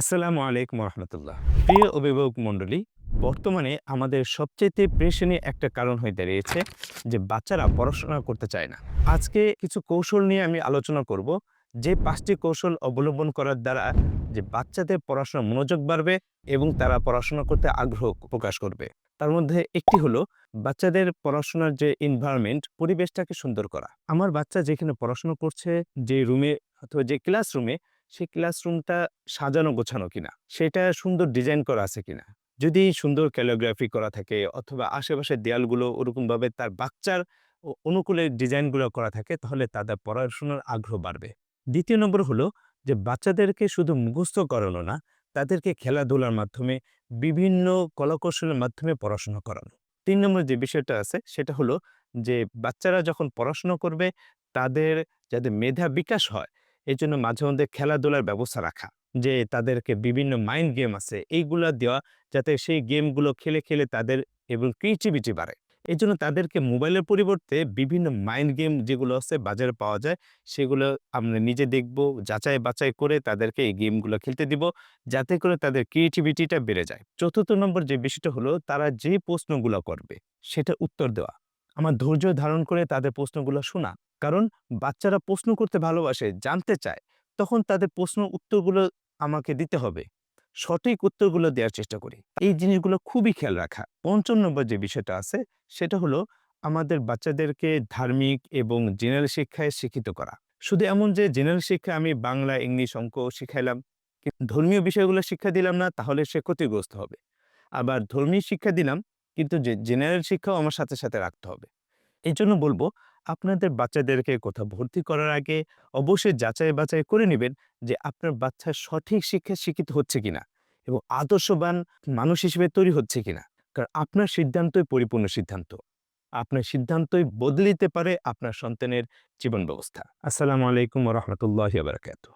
আসসালামু আলাইকুম রহমতুল্লাহ প্রিয় অভিভাবক মণ্ডলী, বর্তমানে আমাদের সবচেয়ে প্রেশনীয় একটা কারণ হয়ে দাঁড়িয়েছে যে বাচ্চারা পড়াশোনা করতে চায় না। আজকে কিছু কৌশল নিয়ে আমি আলোচনা করব, যে পাঁচটি কৌশল অবলম্বন করার দ্বারা যে বাচ্চাদের পড়াশোনা মনোযোগ বাড়বে এবং তারা পড়াশোনা করতে আগ্রহ প্রকাশ করবে। তার মধ্যে একটি হলো বাচ্চাদের পড়াশোনার যে এনভায়রনমেন্ট পরিবেশটাকে সুন্দর করা। আমার বাচ্চা যেখানে পড়াশোনা করছে, যে রুমে অথবা যে ক্লাসরুমে সেই ক্লাসরুমটা সাজানো, গোছানো কিনা? সেটা সুন্দর ডিজাইন করা আছে কিনা? যদি সুন্দর ক্যালিওগ্রাফি করা থাকে অথবা আশেপাশের দেয়ালগুলো ওরকমভাবে তার বাচ্চার অনুকূলে ডিজাইনগুলো করা থাকে, তাহলে তাদের পড়াশোনার আগ্রহ বাড়বে। দ্বিতীয় নম্বর হলো যে, বাচ্চাদেরকে শুধু মুখস্থ করানো না, তাদেরকে খেলাধুলার মাধ্যমে, বিভিন্ন কলাকৌশলের মাধ্যমে পড়াশোনা করানো। তিন নম্বর যে বিষয়টা আছে, সেটা হলো যে, বাচ্চারা যখন পড়াশোনা করবে, তাদের যাতে মেধা বিকাশ হয় এই জন্য মাঝে মধ্যে খেলাধুলার ব্যবস্থা রাখা। যে তাদেরকে বিভিন্ন মাইন্ড গেম আছে, এইগুলা দেওয়া যাতে সেই গেমগুলো খেলে খেলে তাদের এবং ক্রিয়েটিভিটি বাড়ে। এই জন্য তাদেরকে মোবাইলের পরিবর্তে বিভিন্ন মাইন্ড গেম যেগুলো আছে বাজারে পাওয়া যায়, সেগুলো আমরা নিজে দেখব, যাচাই বাছাই করে তাদেরকে এই গেমগুলো খেলতে দিব, যাতে করে তাদের ক্রিয়েটিভিটিটা বেড়ে যায়। চতুর্থ নম্বর যে বিষয়টা হলো, তারা যে প্রশ্নগুলো করবে, সেটা উত্তর দেওয়া। আমার ধৈর্য ধারণ করে তাদের প্রশ্নগুলো শোনা। কারণ বাচ্চারা প্রশ্ন করতে ভালোবাসে, জানতে চায়। তখন তাদের প্রশ্ন উত্তরগুলো আমাকে দিতে হবে। সঠিক উত্তরগুলো দেওয়ার চেষ্টা করি। এই জিনিসগুলো খুবই খেয়াল রাখা। পঞ্চম নম্বর যে বিষয়টা আছে, সেটা হলো আমাদের বাচ্চাদেরকে ধার্মিক এবং জেনারেল শিক্ষায় শিক্ষিত করা। শুধু এমন যে জেনারেল শিক্ষা আমি বাংলা, ইংলিশ অঙ্ক শিখাইলাম ধর্মীয় বিষয়গুলো শিক্ষা দিলাম না, তাহলে সে ক্ষতিগ্রস্ত হবে। আবার ধর্মীয় শিক্ষা দিলাম, কিন্তু যে জেনারেল শিক্ষাও আমার সাথে সাথে রাখতে হবে। এই জন্য বলব আপনাদের বাচ্চাদেরকে কোথাও ভর্তি করার আগে অবশ্যই যাচাই বাছাই করে নেবেন যে আপনার বাচ্চা সঠিক শিক্ষা শিক্ষিত হচ্ছে কিনা এবং আদর্শবান মানুষ হিসেবে তৈরি হচ্ছে কিনা। কারণ আপনার সিদ্ধান্তই পরিপূর্ণ সিদ্ধান্ত। আপনার সিদ্ধান্তই বদলিতে পারে আপনার সন্তানের জীবন ব্যবস্থা। আসসালামু আলাইকুম রহমতুল্লাহ বারকাত